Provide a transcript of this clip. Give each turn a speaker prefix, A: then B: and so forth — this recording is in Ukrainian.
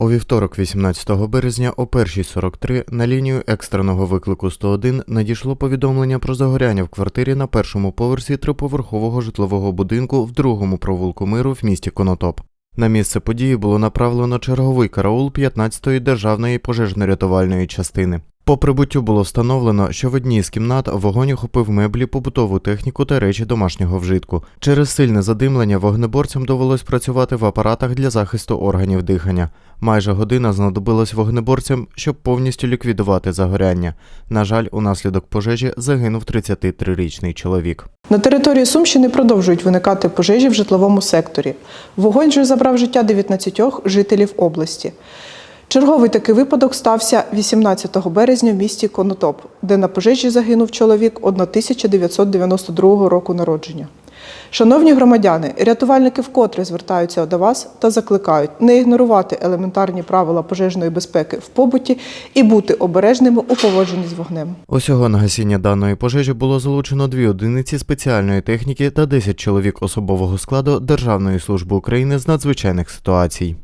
A: У вівторок, 18 березня, о 1.43 на лінію екстреного виклику 101 надійшло повідомлення про загоряння в квартирі на першому поверсі триповерхового житлового будинку в другому провулку миру в місті Конотоп. На місце події було направлено черговий караул 15-ї державної пожежно-рятувальної частини. По прибуттю було встановлено, що в одній з кімнат вогонь охопив меблі, побутову техніку та речі домашнього вжитку. Через сильне задимлення вогнеборцям довелось працювати в апаратах для захисту органів дихання. Майже година знадобилась вогнеборцям, щоб повністю ліквідувати загоряння. На жаль, унаслідок пожежі загинув 33-річний чоловік.
B: На території Сумщини продовжують виникати пожежі в житловому секторі. Вогонь вже забрав життя 19 жителів області. Черговий такий випадок стався 18 березня в місті Конотоп, де на пожежі загинув чоловік 1992 року народження. Шановні громадяни, рятувальники вкотре звертаються до вас та закликають не ігнорувати елементарні правила пожежної безпеки в побуті і бути обережними у поводженні з вогнем.
A: Усього на гасіння даної пожежі було залучено дві одиниці спеціальної техніки та 10 чоловік особового складу Державної служби України з надзвичайних ситуацій.